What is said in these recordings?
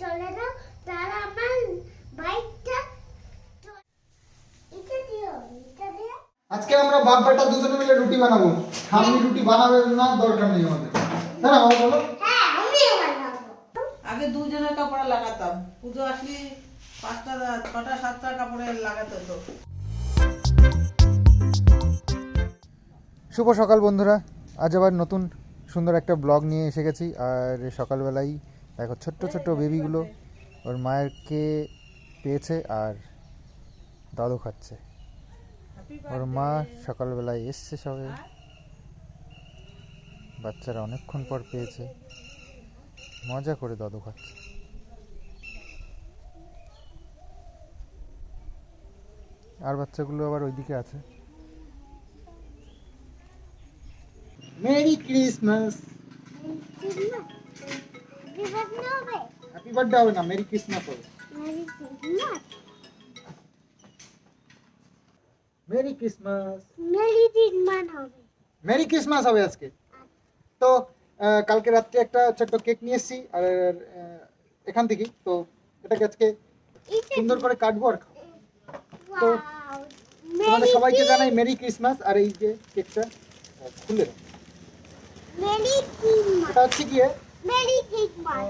চলে না তারা আমার বাইকটা আজকে আমরা বাপ বেটা দুজনে মিলে রুটি বানাবো। আমি রুটি বানাবে না দরকার নেই আমাদের। তাই না বাবা বলো। হ্যাঁ আগে দুজনের কাপড়ে লাগাতাম। পুজো আসলে পাঁচটা ছটা সাতটা কাপড়ে লাগাতে হতো। শুভ সকাল বন্ধুরা। আজ আবার নতুন সুন্দর একটা ব্লগ নিয়ে এসে গেছি। আর সকালবেলাই দেখো ছোট্ট ছোট্ট বেবিগুলো ওর মায়েরকে পেয়েছে আর দাদু খাচ্ছে। ওর মা সকালবেলায় এসছে সবে। বাচ্চারা অনেকক্ষণ পর পেয়েছে। মজা করে দাদু খাচ্ছে। আর বাচ্চাগুলো আবার ওইদিকে আছে। মেরি ক্রিসমাস হ্যাপি বার্থডে হবে হ্যাপি বার্থডে হবে না মেরি ক্রিসমাস হবে merry Christmas merry Christmas merry দিনমান হবে মেরি ক্রিসমাস হবে আজকে। তো আহ, কালকে রাত্রে একটা ছোট্ট কেক নিয়ে এসেছি আর আহ, এখান থেকেই। তো এটাকে আজকে এটা সুন্দর করে কাটবো আর খাব। তো ওয়াও তোমাদের সবাইকে জানাই মেরি ক্রিসমাস আর এই যে কেকটা আহ, খুলে দাও। মেরি দিনমান এটা হচ্ছে গিয়ে মেরি দিনমান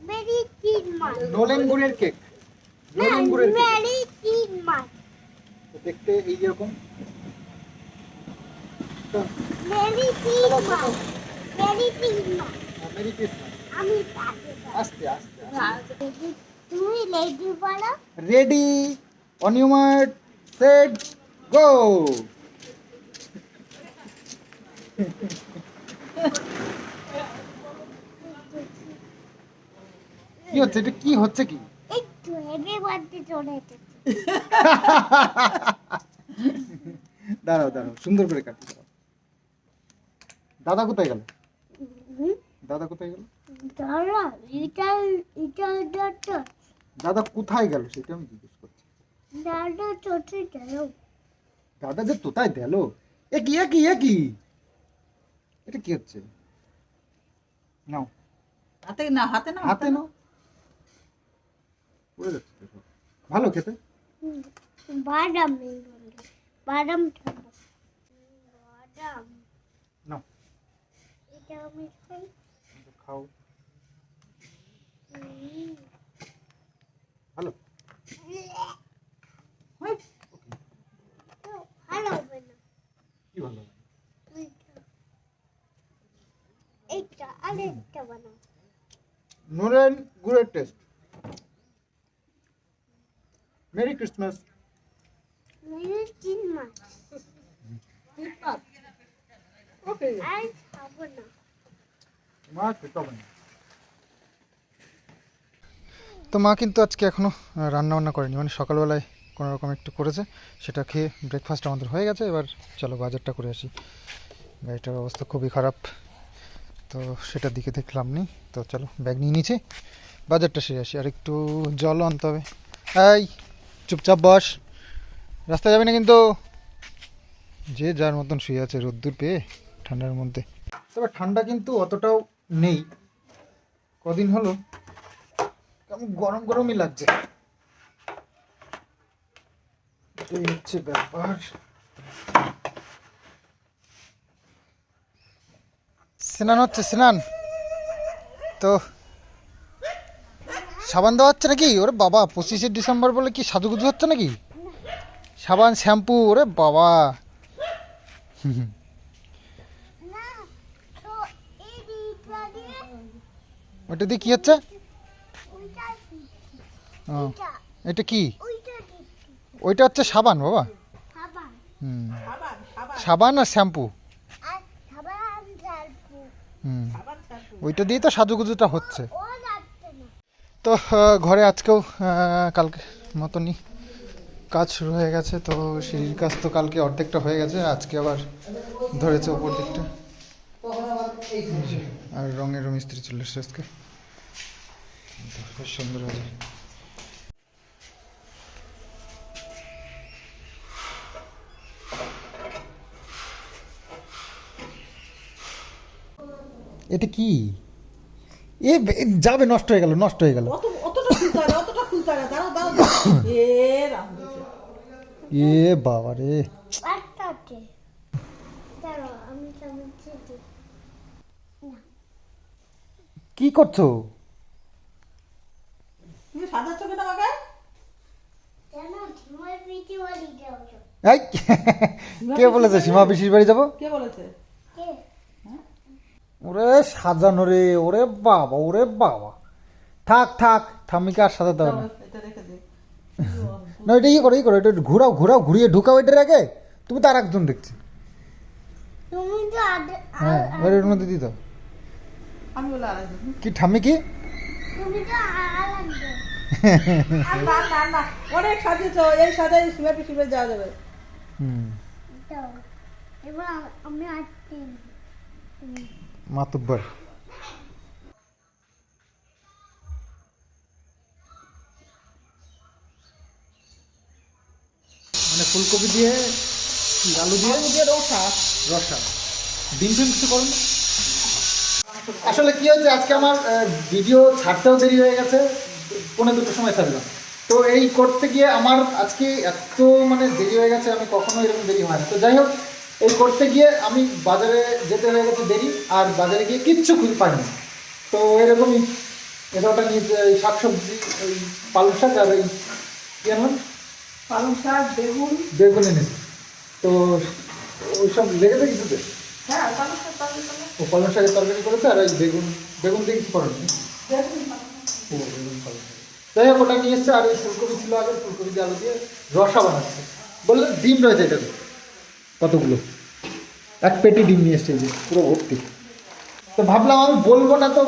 মেরি দিনমান নোলেন গুড়ের কেক নোলেন গুড়ের কেক মেরি দিনমান তো দেখতে এই যেরকম তো মেরি দিনমান মেরি দিনমান মেরি ক্রিসমাস আমি তাকে আস্তে আস্তে আস্তে তুমি লেডি বলো ready on your mark set go কি হচ্ছে? এটা কি হচ্ছে কি? দাঁড়াও দাঁড়াও সুন্দর করে কাটি দাদা কোথায় গেল? দাদা কোথায় গেল? দাদা কোথায় গেল সেটা আমি জিজ্ঞেস করছি। দাঁড়া চোখে গেল। দাদা যে তোতায় দিল এ কি এ কি এ কি? এটা কি হচ্ছে? নাও। হাতে না হাতে না হাতে নাও। পড়ে যাচ্ছে ভালো খেতে? বাদাম বাদাম বাদাম নাও। এটা আমি খাই। খাও হুম। ভালো ওই, তো ভালো হবে না কি ভালো এইটা এইটা আরেকটা বানাও নোরেন গুড়ের টেস্ট আর না মা, খেতে হবে না। তো মা কিন্তু আজকে এখনও রান্নাবান্না করেনি। মানে সকালবেলায় কোনো রকম একটু করেছে, সেটা খেয়ে ব্রেকফাস্ট আমাদের হয়ে গেছে। এবার চলো বাজারটা করে আসি। গাড়িটার অবস্থা খুবই খারাপ, তো সেটার দিকে দেখলাম নি। তো চলো, ব্যাগ নিয়ে নিয়েছি বাজারটা সেরে আসি। আর একটু জলও আনতে হবে। এই চুপচাপ বস। রাস্তায় যাবে না কিন্তু? যে যার মতন শুয়ে আছে রোদ্দুর পেয়ে ঠান্ডার মধ্যে। তবে ঠান্ডা কিন্তু অতটাও নেই। কদিন হলো? কেমন গরম গরমই লাগছে। এই হচ্ছে ব্যাপার। স্নান হচ্ছে, স্নান। তো সাবান দেওয়া হচ্ছে নাকি? ওরে বাবা পঁচিশে ডিসেম্বর বলে কি সাজুগুজু হচ্ছে নাকি? সাবান শ্যাম্পু ওরে বাবা। ওটা দিয়ে কি হচ্ছে? ও, এটা কি? ওইটা হচ্ছে সাবান বাবা। হুম। সাবান আর শ্যাম্পু। হুম। ওইটা দিয়ে তো সাজুগুজুটা হচ্ছে। তো ঘরে আজকেও কালকে মতনই কাজ শুরু হয়ে গেছে, তো সিঁড়ির কাজ তো কালকে অর্ধেকটা হয়ে গেছে, আজকে আবার ধরেছে ওপর দিকটা। আর রঙের মিস্ত্রি চলে এসছে আজকে। বেশ সুন্দর হয়েছে। এটা কি? এ বে- যাবে নষ্ট হয়ে গেল নষ্ট হয়ে গেল। এ বাবা রে। কি করছ? কে বলেছে? সীমা পিসির বাড়ি যাব? কে বলেছে? কে? ওরে সাজানো রে ওরে বাবা ওরে বাবা। থাক থাক থামিকে আর সাজাতে হবে না এটা না এটা ইয়ে করো ইয়ে করো এটা ঘুরাও ঘুরাও ঘুরিয়ে ঢুকাও এটার আগে। তুমি তো আর একজন দেখছি। তুমি তো আগে হ্যাঁ এর মধ্যে দিত কি ঠাম্মি কি? অনেক সাজিয়েছ এই সাজাই যাওয়া যাবে। হুম। এবার আমি মাতুব্বর মানে ফুলকপি দিয়ে আলু দিয়ে? আলু দিয়ে রসা। রসা। ডিম ফিম কিছু করুন আসলে কি হয়েছে আজকে আমার ভিডিও ছাড়তেও দেরি হয়ে গেছে পনেরো দুটোর সময় ছাড়লাম। তো এই করতে গিয়ে আমার আজকে এত মানে দেরি হয়ে গেছে আমি কখনো এরকম দেরি হয় না। তো যাই হোক এই করতে গিয়ে আমি বাজারে যেতে হয়ে গেছে দেরি আর বাজারে গিয়ে কিচ্ছু খুঁজে পাইনি। তো এরকমই এটা ওটা নিয়ে এই শাক সবজি ওই পালং শাক আর ওই কি আনলাম পালং শাক বেগুন। বেগুন এনেছি। তো ওই সব লেগেছে কিছুতে? হ্যাঁ ও পালং শাকের তরকারি করেছে আর ওই বেগুন বেগুন দিয়ে কিছু করেনি? ও বেগুন পালং। যাই হোক ওটা নিয়ে এসছে আর ওই ফুলকপি ছিল আগে ফুলকপি দিয়ে আলু দিয়ে রসা বানাচ্ছে। বললে ডিম রয়েছে এটাতে। কতগুলো? এক পেটি ডিম নিয়ে এসছে যে, পুরো ভর্তি। তো ভাবলাম আমি বলব না তো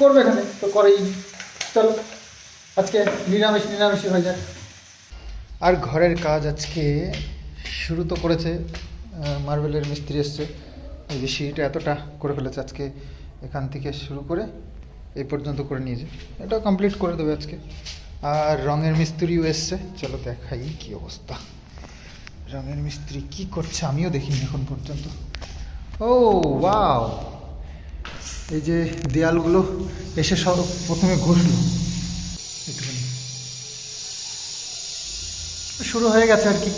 করবে এখানে, তো করেই। চলো। আজকে নিরামিষ, নিরামিষই হয়ে যাক। আর ঘরের কাজ আজকে শুরু তো করেছে মার্বেলের মিস্ত্রি এসছে। এই যে সিঁড়িটা এতটা করে ফেলেছে আজকে এখান থেকে শুরু করে এই পর্যন্ত করে নিয়ে নিয়েছে। এটা কমপ্লিট করে দেবে আজকে। আর রঙের মিস্ত্রিও এসছে, চলো দেখাই কি অবস্থা। রঙের মিস্ত্রি কি করছে আমিও দেখিনি এখন পর্যন্ত। ও, ওয়াও। এই যে দেয়ালগুলো এসে সব প্রথমে ঘষলো। একটুখানি। শুরু হয়ে গেছে আর কি।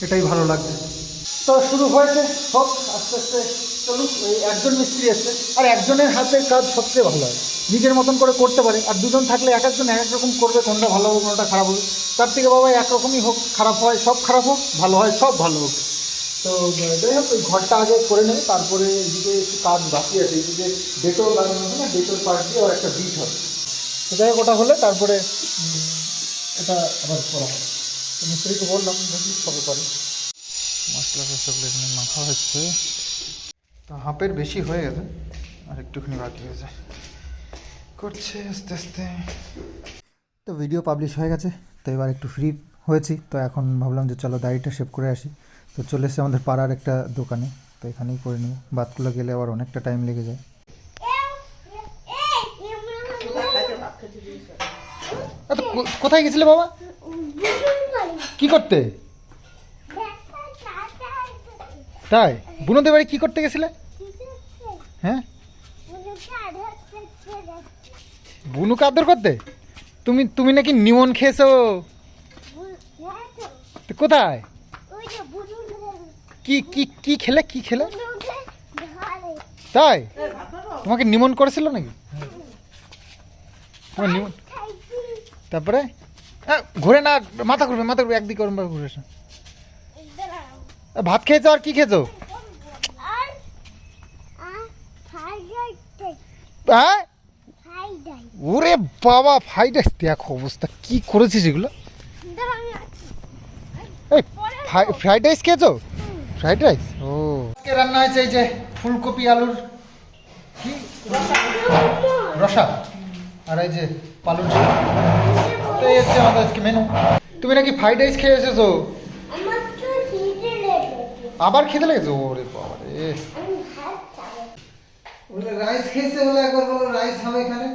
এটাই ভালো লাগছে। তো শুরু হয়েছে। হোক, আস্তে আস্তে চলুক। এই একজন মিস্ত্রি এসছে। আর একজনের হাতের কাজ সবচেয়ে ভালো হয়। নিজের মতন করে করতে পারে। আর দুজন থাকলে এক একজন এক এক রকম করবে, কোনটা ভালো হবে, কোনটা খারাপ হবে। তার থেকে বাবা একরকমই হোক, খারাপ হয় সব খারাপ হোক, ভালো হয় সব ভালো হোক। তো, যাই হোক, ওই ঘরটা আগে করে নেবে তারপরে এদিকে একটু কাজ বাকি আছে এদিকে ডেটোর লাগানো হবে না ডেটোর পার্ট দিয়ে আর একটা বিট হবে। তো যাই হোক, ওটা হলে তারপরে এটা আবার করা হবে। তো মিস্ত্রিকে বললাম, দেখি সবে করে মশলা টশলাগুলো এখানে মাখা হচ্ছে। তো হাফের বেশি হয়ে গেছে, আর একটুখানি বাকি হয়েছে। করছে আস্তে আস্তে। তো ভিডিও পাবলিশ হয়ে গেছে, তো এবার একটু ফ্রি হয়েছি, তো এখন ভাবলাম যে চলো দাড়িটা শেভ করে আসি। তো চলে এসেছে আমাদের পাড়ার একটা দোকানে, তো এখানেই করে নিব বাতগুলো গেলে আবার অনেকটা টাইম লেগে যায়। কোথায় গেছিলে বাবা? কি করতে? তাই? বুনদের বাড়ি কি করতে গেছিলে? হ্যাঁ? বুনুকে আদর করতে? তুমি তুমি নাকি নিমন খেয়েছো? কোথায়? কি কি কি খেলে কি খেলে? তাই? তোমাকে নিমন করেছিল নাকি? তোমার নিমন তারপরে? ঘুরে না মাথা ঘুরবে মাথা ঘুরবে একদিকে ওরম ভাবে ঘুরে এসো। ভাত খেয়েছো আর কি খেয়েছো? হ্যাঁ? ওরে বাবা ফ্রাইড রাইস দেখো অবস্থা কি করেছিস এগুলো? এই ফ্রাইড রাইস খেয়েছো? Fried rice? ও। আজকে রান্না হয়েছে এই যে ফুলকপি আলুর কি? রসা। আর এই যে পালুর তো এই হচ্ছে আমাদের আজকে মেনু তুমি নাকি ফ্রাইড রাইস খেয়ে এসেছ? তো আবার খেতে লেগেছে? ওরে বাবা রে। রাইস খেয়েছে বলে একবার বলো রাইস হবে এখানে।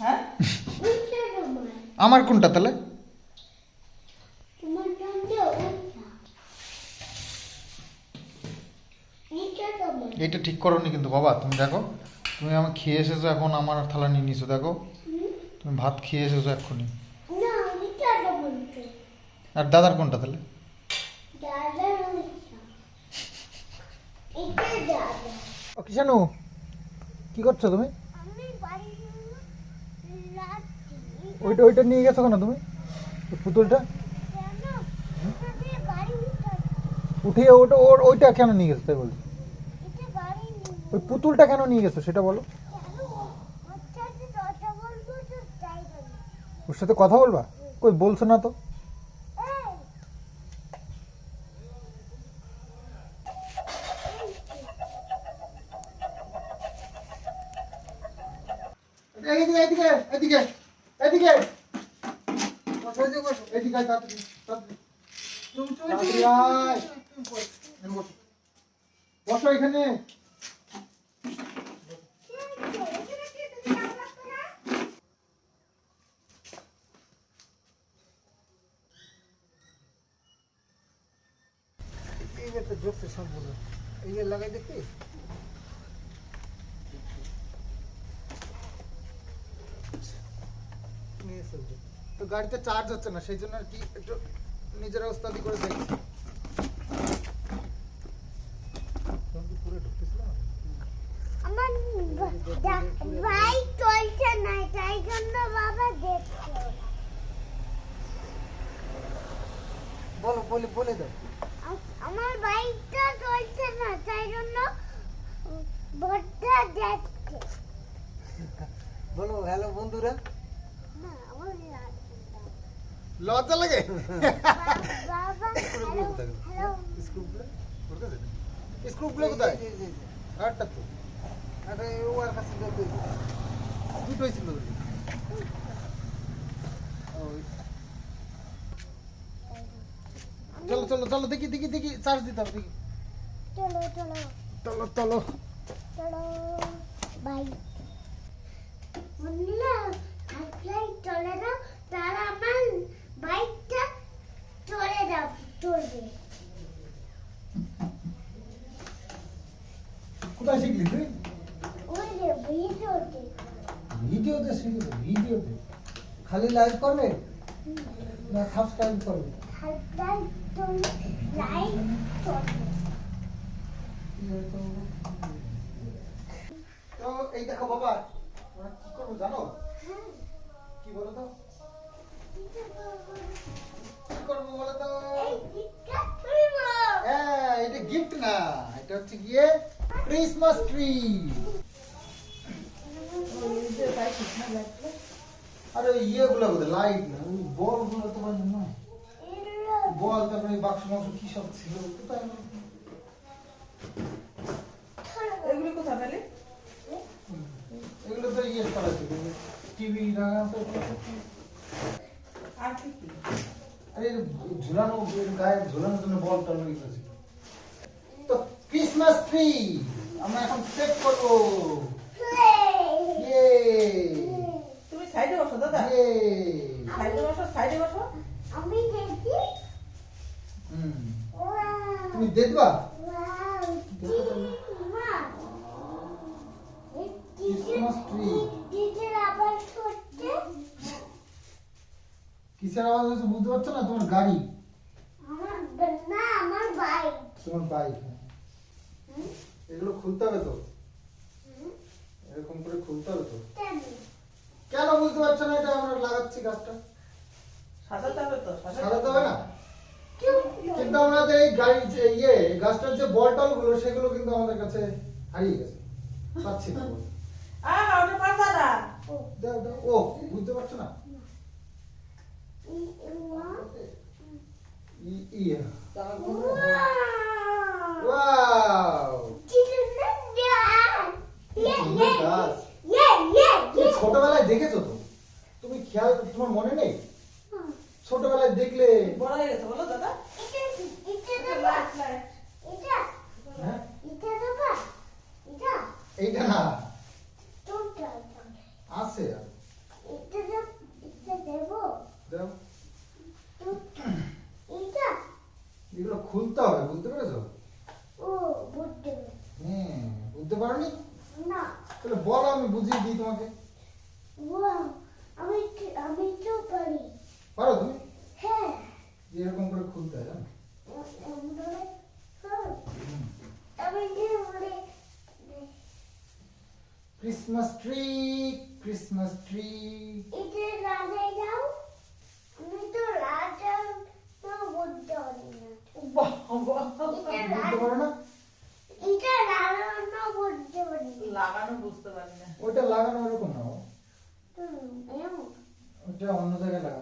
হ্যাঁ? আমার কোনটা তাহলে? এইটা ঠিক করোনি কিন্তু বাবা তুমি দেখো তুমি আমার খেয়ে এসেছ এখন আমার থালা নিয়ে নিছো দেখো। তুমি ভাত খেয়ে এসেছ এক্ষুনি। আর দাদার কোনটা তাহলে? এটা কিষানু কি করছ তুমি আমি বাড়ি লাচ্ছি ওইটা ওইটা নিয়ে গেছো কেন তুমি? পুতুলটা? উঠিয়ে ওটা ওর ওইটা কেন নিয়ে গেছো তাই বলছি? ওই পুতুলটা কেন নিয়ে গেছো সেটা বলো। ওর সাথে কথা বলবা? কই বলছো না তো। এদিকে এদিকে এদিকে। এদিকে বসো, এদিকে বসো, এদিকে আয়, তাড়াতাড়ি, তাড়াতাড়ি। তাড়াতাড়ি আয়। এখানে বসো। বসো এখানে লাগাই দেখি নিয়ে চলছে। তো গাড়িতে চার্জ হচ্ছে না সেই জন্য আর কি একটু নিজেরা ওস্তাদি করে দেখছি তখন কি পুরো ঢুকতেছিল না? আমার বাইক চলছে না তাই জন্য বাবা দেখছে বলো বলে বলে দাও আম- আমার বাইকটা চলছে না তাই জন্য ভোটটা দেখছে বলো হ্যালো বন্ধুরা না আমার লাগছে না। লজ্জা লাগে বা- বাবা হ্যালো হ্যালো স্ক্রুগুলো কোথায়? স্ক্রুগুলো কোথায়। আটটা তো। আরে ও আর কাছে দুটোই ছিল। চলো চলো চলো দেখি দেখি দেখি চার্জ দিতে হবে দেখি। চলো চলো। চলো চলো। চলো বাই বললা থাকলেই চলে দাও তার আমার বাইকটা চলে দাও চলবে। কোথায় শিখলি তুই? ভিডিওতে শিখবে ভিডিওতে খালি লাইভ করবে? না সাবস্ক্রাইব করবে? লাইক তো এই দেখো বাবা আমরা কি করব জানো? কি বলো তো কি করব বলো তো হ্যাঁ এটা গিফট না এটা হচ্ছে গিয়ে ক্রিসমাস ট্রি আরে ইয়েগুলো কোথায় লাইট না ওই বলগুলো তোমার না বল তারপরে বাক্স মাংস কি সব ছিল? কোথায়? এগুলি কোথায় পেলে এগুলো তো ইয়ে করা ছিল টিভি রাখা তো আর কি আরে ঝুলানো গায়ে ঝুলানোর জন্য বল টল ছিল তো ক্রিসমাস ট্রি আমরা এখন সেট করব। ইয়ে তুমি সাইডে বসো দাদা। ইয়ে সাইডে বসো সাইডে বসো। আমি দেখি। হুম। তুমি দেখবা? কিসের আওয়াজ হচ্ছে বুঝতে পারছ না? তোমার গাড়ি। আমার না আমার বাইক তোমার বাইক এগুলো খুলতে হবে তো? এরকম করে খুলতে হবে তো? কেন? কেন বুঝতে পারছ না এটা? আমরা লাগাচ্ছি গাছটা। সাজাতে হবে তো সাজাতে হবে। না? কিন্তু আমাদের এই গাড়ির যে ইয়ে গাছটার যে বল টলগুলো সেগুলো কিন্তু আমাদের কাছে হারিয়ে গেছে। পাচ্ছি না। বল। ওটা পাতা না দাও দাও। ও বুঝতে পারছ না? ই- ওয়া ই- ইয়ে ওয়াও ওয়াও টিচার না ইয়ে সুন্দর ইয়ে গাছ তুমি ছোটবেলায় দেখেছ তো? তুমি খেয়াল তোমার মনে নেই? ছোটবেলায় দেখলে বড় হয়ে গেছে বলো দাদা এটা এটা এটা দেবা লাইট লাইট এটা হ্যাঁ এটা দেবা এটা এইটা না কোনটা আছে আর এটা দেব এটা দেবো দাও এটা এগুলো খুলতে হবে বুঝতে পেরেছ ও বুঝতে পেরেছি। হ্যাঁ বুঝতে পারোনি না তাহলে বলো আমি বুঝিয়ে দিই তোমাকে ওয়াও আমি কি- আমি তো পারি পারো তুমি হ্যাঁ যে এরকম করে খুলতে হয় জানো আমরা হ্যাঁ আমি কি বলে ক্রিসমাস ট্রি ক্রিসমাস ট্রি এটা রাজা যাও আমি তো রাজা না বলতে পারি না বাহ, বাহ। এটা বুঝতে পারো না এটা রাজা না বলতে পারি না লাগানো বুঝতে পারি না ওটা লাগানো এরকম না হুম, এমন। ওটা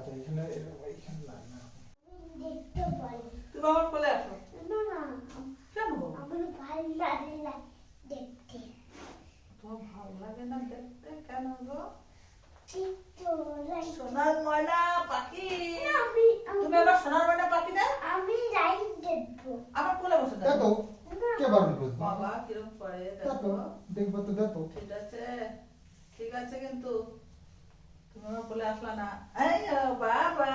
হয় এখানে এরকম এইখানে লাগে না। আমি দেখতে পারি তুমি বাবার কোলে আসো। না না কেন আমার ভালো লাগে না দেখতে। তোমার ভালো লাগে না দেখতে? কেন গো? ঠিক তো like- সোনার ময়না পাখি। তুমি আবার সোনার ময়না পাখি না? আমি লাইট দেখব। আমার কোলে বসে দেখো দেখো কে বারণ করেছে বাবা কিরম করে দেখো। দেখো দেখব তো দেখো। ঠিক আছে। ঠিক আছে কিন্তু আমার আসলা না। এই বাবা।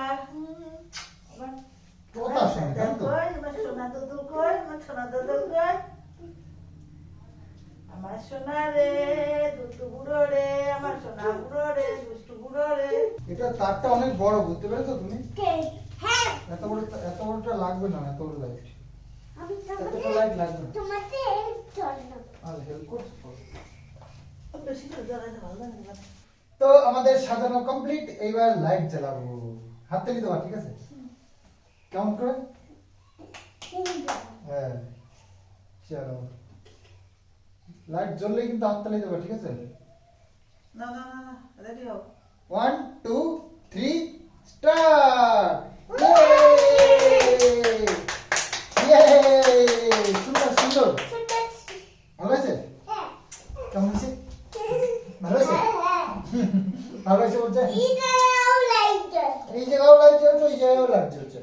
আমার সোনা রে দুষ্টু বুড়ো রে আমার সোনা বুড়ো রে দুষ্টু বুড়ো রে। এটা তারটা অনেক বড় বুঝতে পেরেছ তুমি? হ্যাঁ। এত বড় এত বড়টা লাগবে না এত বড় লাইট এতটা তোমাকে লাইট লাগবে না। তোমাকে চল না আর হেল্প করছ? বেশি করে জ্বালাতে ভালো লাগে না। তো আমাদের সাজানো কমপ্লিট এইবার লাইট জ্বালাবো। হাত থেকে দেওয়া ঠিক আছে? কেমন করে? হ্যাঁ চলো লাইট জ্বললেই কিন্তু হাত তালি দেবো ঠিক আছে? না না না না রেডি হও। ওয়ান টু থ্রি স্টার্ট সুন্দর সুন্দর ভালো হয়েছে? হ্যাঁ। কেমন হয়েছে? ভালো হয়েছে বলছে? ইদাও লাইট জ্বলছে। এই জায়গাও লাইট জ্বলছে এই জায়গাও লাইট জ্বলছে।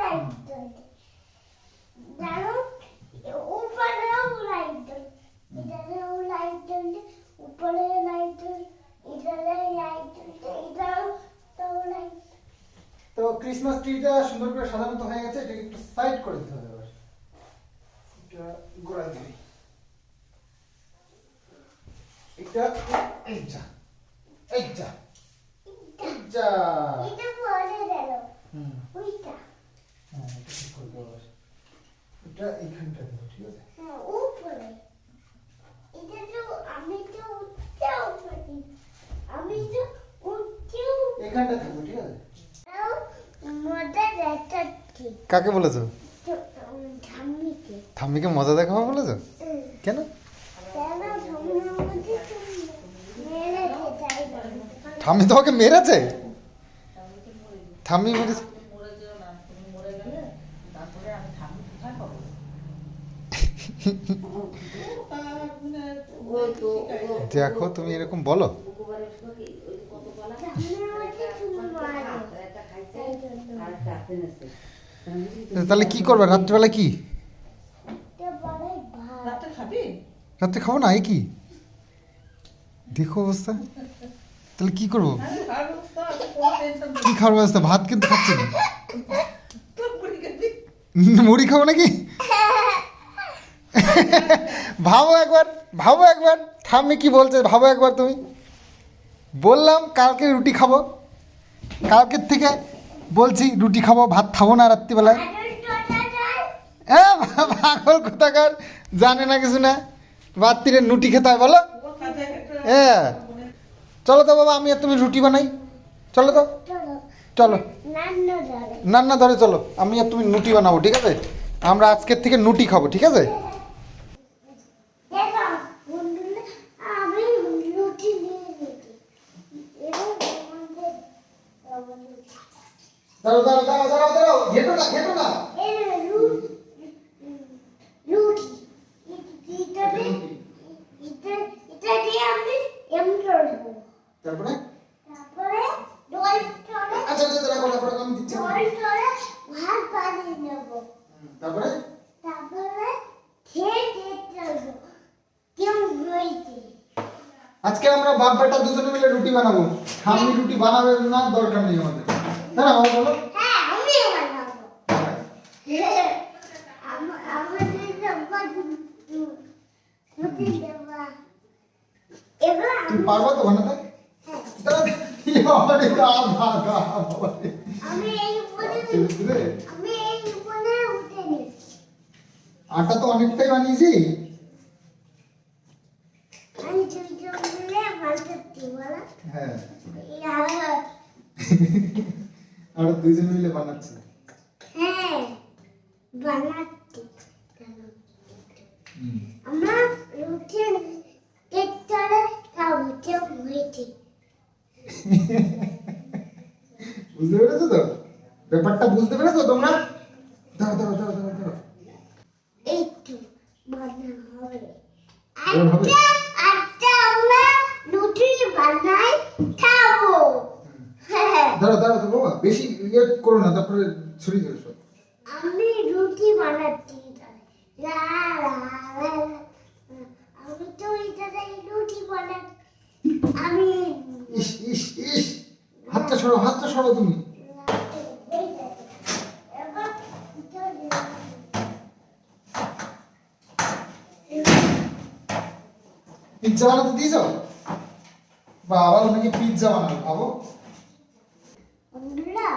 লাইট জ্বলছে। জানো উপরেও লাইট জ্বলছে। লাইট জ্বলছে উপরে লাইট জ্বলছে ইদারে লাইট জ্বলছে ইদাও তো লাইট তো ক্রিসমাস ট্রিটা সুন্দর করে সাজানো তো হয়ে গেছে এটাকে একটু সাইড করে দিতে হবে এবার। এটা গোড়ায় দিই। এটা এই যা এই যা এই যা এটা পরে গেল। হুম। ওইটা। হ্যাঁ এটা ঠিক করে দেবো এটা এইখানটা দেবো ঠিক আছে? হ্যাঁ উপরে। এটা তো আমি তো উঠতেও পারি আমি তো উঠতেও এইখানটা থাকব ঠিক আছে? কাকে বলেছ? থাম্মিকে মজা দেখাবো বলেছ? কেন কেন ঠাম্মির মধ্যে মেরে তাই ঠাম্মি তোমাকে মেরেছে? ঠাম্মি মেরেছে। দেখো তুমি এরকম বলো। তাহলে কি করবে? রাত্রিবেলা কি? রাত্রে খাব? না এই কি? দেখো অবস্থা। তাহলে কি করব। কি খাওয়ার ব্যবস্থা? ভাত কিন্তু খাচ্ছি না। মুড়ি খাব? নাকি? ভাবো একবার ভাবো একবার। ঠাম্মি কি বলছে? ভাবো একবার তুমি। বললাম কালকে রুটি খাব। কালকের থেকে বলছি রুটি খাব ভাত খাব না রাত্রিবেলায়। হ্যাঁ পাগল কোথাকার? জানে না কিছু না। রাত্রিরে রুটি খেতে হয় বলো। হ্যাঁ চলো তো বাবা আমি আর তুমি রুটি বানাই। চলো তো। চলো। না না ধরে। চলো। আমি আর তুমি নুটি বানাবো ঠিক আছে? আমরা আজকের থেকে নুটি খাব ঠিক আছে? দাঁড়াও দাঁড়াও দাঁড়াও দাঁড়াও দাঁড়াও ঘেটো না ঘেটো না এই রুটি রুটি এটা দিয়ে এটা এটা দিয়ে আমি এম করব তারপরে তারপরে দই চলে আচ্ছা আচ্ছা রাখো রাখো রাখো, আমি দিচ্ছি দই চলে ভাত বানিয়ে নেব তারপরে তারপরে খেয়ে দেখতে হবে কেমন হয়েছে আজকে আমরা বাপ বেটা দুজনে মিলে রুটি বানাবো আমি রুটি বানাবে না দরকার নেই আমাদের তাই না বাবা বলো হ্যাঁ আমি বানাবো আম- আমাদের সবার রুটি দেবা এবার তুমি আমি পারবা তো বানাতে হ্যাঁ, দাঁড়া, কি বাবারে, গা, গা, গা, বাবারে। আমি এই উপরে ছেড়ে দিলে? আমি এই উপরে উঠে নিই আটা তো অনেকটাই বানিয়েছি। হ্যাঁ। আর দুইজন মিলে বানাচ্ছি। হ্যাঁ বানাচ্ছি। আমরা রুটি কেটে খাব হয়েছে বুঝতে পেরেছ তো? ব্যাপারটা বুঝতে পেরেছ তোমরা? দাঁড়াও দাঁড়াও দাঁড়াও দাঁড়াও দাঁড়াও একটু বানা হবে এবার হবে? আচ্ছা আচ্ছা আমরা রুটি বানাই খাব হ্যাঁ দাঁড়াও দাঁড়াও তো বেশি ইয়ে করো না, তারপরে ছড়িয়ে সব আমি রুটি বানাচ্ছি লা লা। আমি তো এটাতে রুটি বানাচ্ছি আমি ইস ইস ইস, হাতটা সরো হাতটা সরো তুমি এবার পিৎজা বানাতে দিয়েছ বা আবার পিৎজা বানাবে ভাবো বন্ধুরা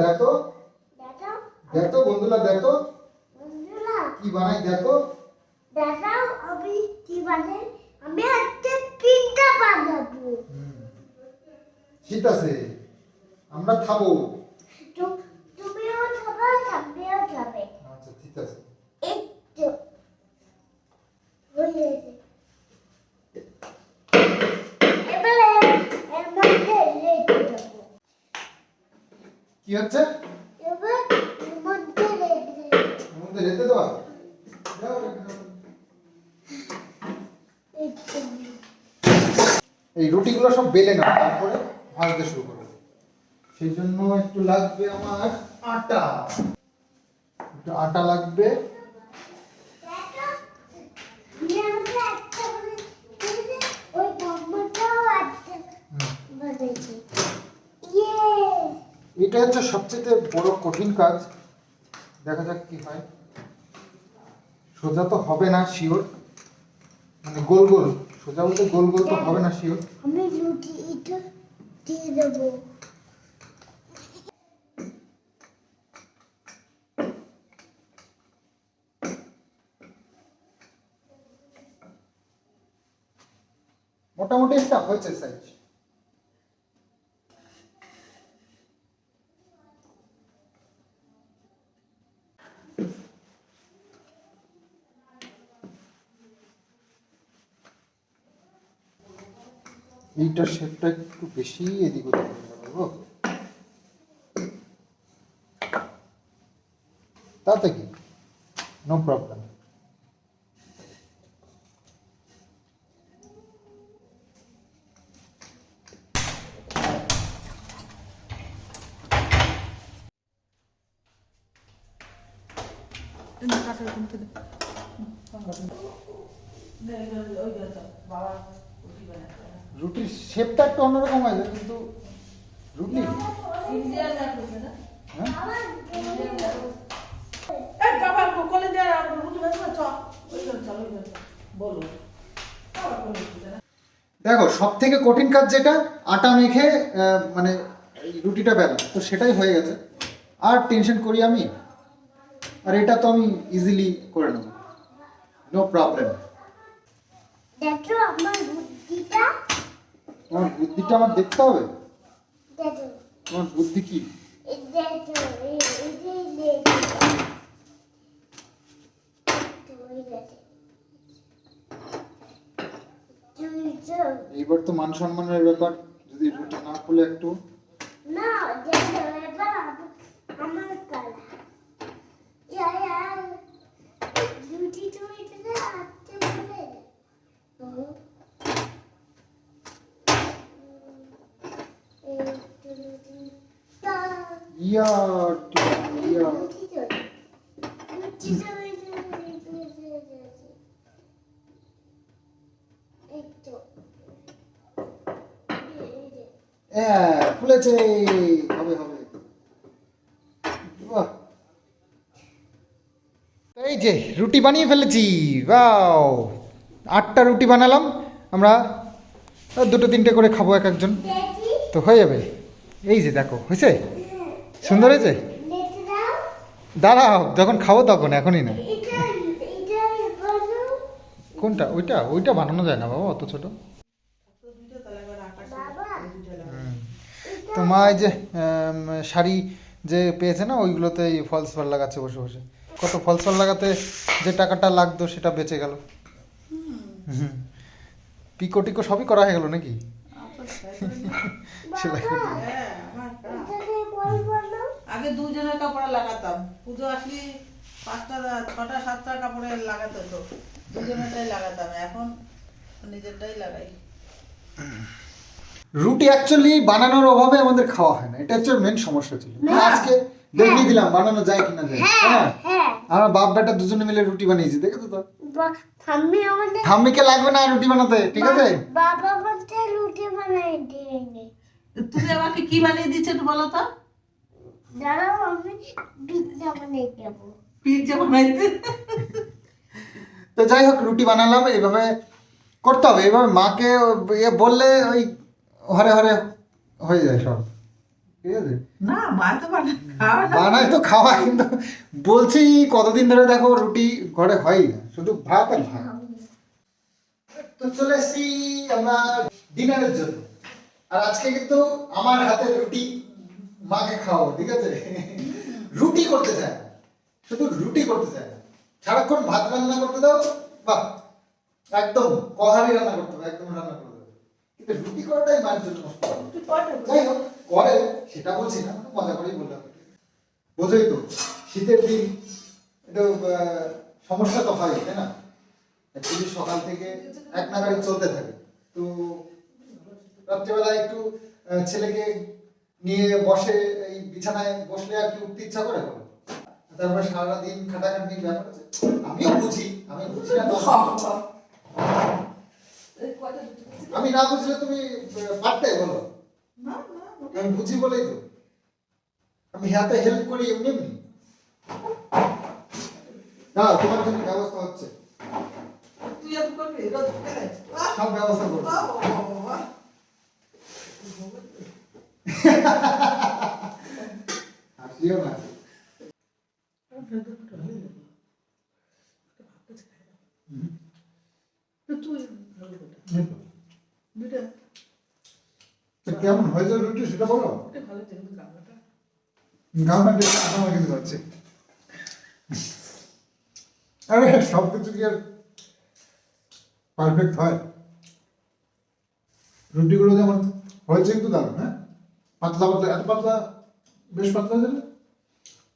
দেখো। দেখো। বন্ধুরা দেখো। কি বানাই দেখো। দেখাও আমি কি বানাই। আমি একটা পিঠা বানাবো। ঠিক আছে আমরা খাব। তুমিও খাবে আমিও খাবে। আচ্ছা ঠিক আছে। একটু। হয়ে গেছে এবারে এর মধ্যে রেখে দেবো কি হচ্ছে? মধ্যে এই রুটিগুলো সব বেলে না তারপরে ভাজতে শুরু করবে। সেই জন্য একটু লাগবে আমার আটা। একটু আটা লাগবে বোম্বাটাও একটা বানিয়েছি ইয়ে এটা হচ্ছে সবচেয়ে বড় কঠিন কাজ। দেখা যাক কি হয়। সোজা তো হবে না শিওর মানে গোল গোল সোজা বলতে গোল গোল তো হবে না শিওর আমি রুটি এটা দিয়ে দেবো। মোটামুটি একটা হয়েছে সাইজ এইটার শেপটা একটু বেশি এদিক ওদিক করে দেবো তাতে কি নো প্রবলেম তুমি কাটো তুমি কেটে দাও। নে, ওই- ওই যে তো, বাবা রুটি বানাতে হবে। রুটির শেপটা একটু অন্যরকম হয়ে যায় কিন্তু রুটি ইন্ডিয়ান ম্যাপ হয়েছে না? হ্যাঁ এই বাবা, কোলে দিয়ে আর রুটি বানাবে, চ। ওই ঘরে চল, ওই ঘরে চল। বলো। বাবা কোলে দিতে না। দেখো সব থেকে কঠিন কাজ যেটা আটা মেখে মানে রুটিটা বেলা তো সেটাই হয়ে গেছে। আর টেনশন করি আমি। আর এটা তো আমি ইজিলি করে নেব। নো প্রবলেম দেখো আমার বুদ্ধিটা। তোমার বুদ্ধিটা আমার দেখতে হবে? তোমার বুদ্ধি কি? দেখো এই এই যে এই দেখো তো ওই দেখো তুই তো এইবার তো মান সম্মানের ব্যাপার যদি রুটি না খুলে একটু। না আমার যাই আর রুটি তুমি তো আটকে বলে ও এই রুটি তা ইয়া ইয়া রুটি তো রুটি তো এই যে এই যে এই যে এই যে। এই তো এই যে হ্যাঁ খুলেছে হবে হবে। এই যে, রুটি বানিয়ে ফেলেছি। বাও আটটা রুটি বানালাম। আমরা দুটো, তিনটে করে খাব এক একজন। তো হয়ে যাবে। এই যে, দেখো, হয়েছে? সুন্দর হয়েছে? দাঁড়াও, যখন খাব তখন, এখনই না কোনটা? ওইটা ওইটা বানানো যায় না বাবা, অত ছোট তো দুইটা তাহলে এবার আকাশ বাবা। দুইটা লাগবে। এটা তো মা এই যে শাড়ি যে পেয়েছে না ওইগুলোতে এই ফলস পার লাগাচ্ছে বসে বসে। কত ফলস পার লাগাতে যে টাকাটা লাগতো সেটা বেঁচে গেল। পিকো টিকো সবই করা হয়ে গেল নাকি? সেলাই। হ্যাঁ, আগে দুজনের কাপড়ে লাগাতাম। পুজো আসলে পাঁচটা ছটা সাতটা কাপড়ে লাগাতে হতো। দুজনেরটাই লাগাতাম। এখন নিজেরটাই লাগাই। রুটি অ্যাকচুয়ালি বানানোর অভাবে আমাদের খাওয়া হয় না। এটা হচ্ছে মেন সমস্যা ছিল। আজকে দেখিয়ে দিলাম বানানো যায় কিনা যায়। হ্যাঁ হ্যাঁ। আমরা বাপ বেটা দুজনে মিলে রুটি বানিয়েছি দেখেছ তো? ঠাম্মি আমাদের ঠাম্মিকে লাগবে না রুটি বানাতে ঠিক আছে? বাবা বলতে রুটি বানাই দিয়ে তুমি আমাকে কি বানিয়ে একটু বলো তো। দাঁড়াও আমি পিৎজা বানিয়ে দেবো। পিৎজা বানাইতে তো যাই হোক রুটি বানালাম এইভাবে করতে হবে। এইভাবে মাকে ইয়ে বললে ওই হরে হরে হয়ে যায় সব। ঠিক আছে? না মা তো বানায় খাওয়া না বানায় তো খাওয়া কিন্তু বলছি কতদিন ধরে দেখো রুটি ঘরে হয় না শুধু ভাত আর ভাত। তো চলে এসছি আমরা ডিনারের জন্য। আর আজকে কিন্তু আমার হাতের রুটি মাকে খাওয়াবো ঠিক আছে? রুটি করতে চায় শুধু রুটি করতে চায় সারাক্ষণ ভাত রান্না করতে দাও বাহ একদম কহারি রান্না করতে হবে একদম রান্না করে দেবে কিন্তু রুটি করাটাই মায়ের জন্য যাই হোক করে সেটা বলছি না একটু মজা করেই বললাম। বোঝোই তো শীতের দিন আহ, সমস্যা তো হয় তাই না? অ্যাকচুয়ালি সকাল থেকে এক নাগাড়ি চলতে থাকে তো রাত্রেবেলা একটু ছেলেকে নিয়ে বসে এই বিছানায় বসলে আর কি উঠতে ইচ্ছা করে? তারপরে সারাদিন খাটাখাটনি ব্যাপার আছে? আমিও বুঝি আমি বুঝি না আমি না বুঝলে তুমি পারতে বলো। না না আমি বুঝি বলেই তো আমি হাতে হেল্প করি এমনি এমনি। না তোমার জন্য ব্যবস্থা হচ্ছে। তুই এত করবি? রোজ করে আহ, সব ব্যবস্থা করব। হাসিও না। তুই কেমন হয়েছে রুটি সেটা বলো। হচ্ছে আরে সব কিছু কি আর পারফেক্ট হয়? রুটিগুলো যেমন হয়েছে কিন্তু দারুণ হ্যাঁ? পাতলা পাতলা এত পাতলা বেশ পাতলা আছে না?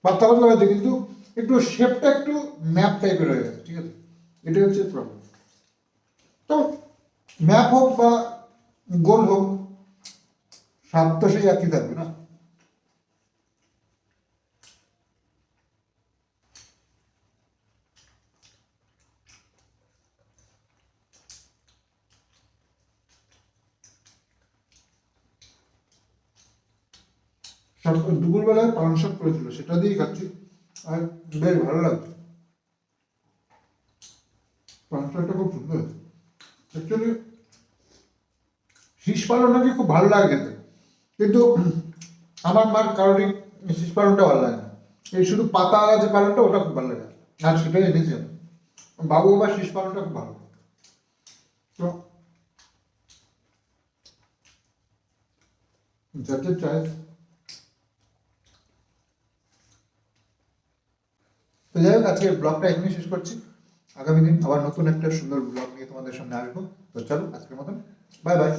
পাতলা পাতলা হয়েছে কিন্তু একটু শেপটা একটু ম্যাপ টাইপের হয়ে গেছে ঠিক আছে? এটাই হচ্ছে প্রবলেম তো ম্যাপ হোক বা গোল হোক স্বাদ তো সেই একই থাকবে না। দুপুরবেলায় পালং শাক করেছিল, সেটা দিয়েই খাচ্ছি। আর বেশ ভালো লাগছে পালং শাকটা খুব সুন্দর অ্যাকচুয়ালি শীষ পালন নাকি খুব ভালো লাগে খেতে? কিন্তু আমার মার কারোরই শীষ পালনটা ভালো লাগে না। এই শুধু পাতা যে পালনটা, ওটা খুব ভালো লাগে। আর সেটাই এনেছি বাবু আবার শীষ পালনটা খুব ভালো তো যাতে চায় তো যাই হোক, আজকের ব্লগটা এখানেই শেষ করছি। আগামী দিন আবার নতুন একটা সুন্দর ব্লগ নিয়ে তোমাদের সামনে আসব। তো চলো, আজকের মতন। Bye bye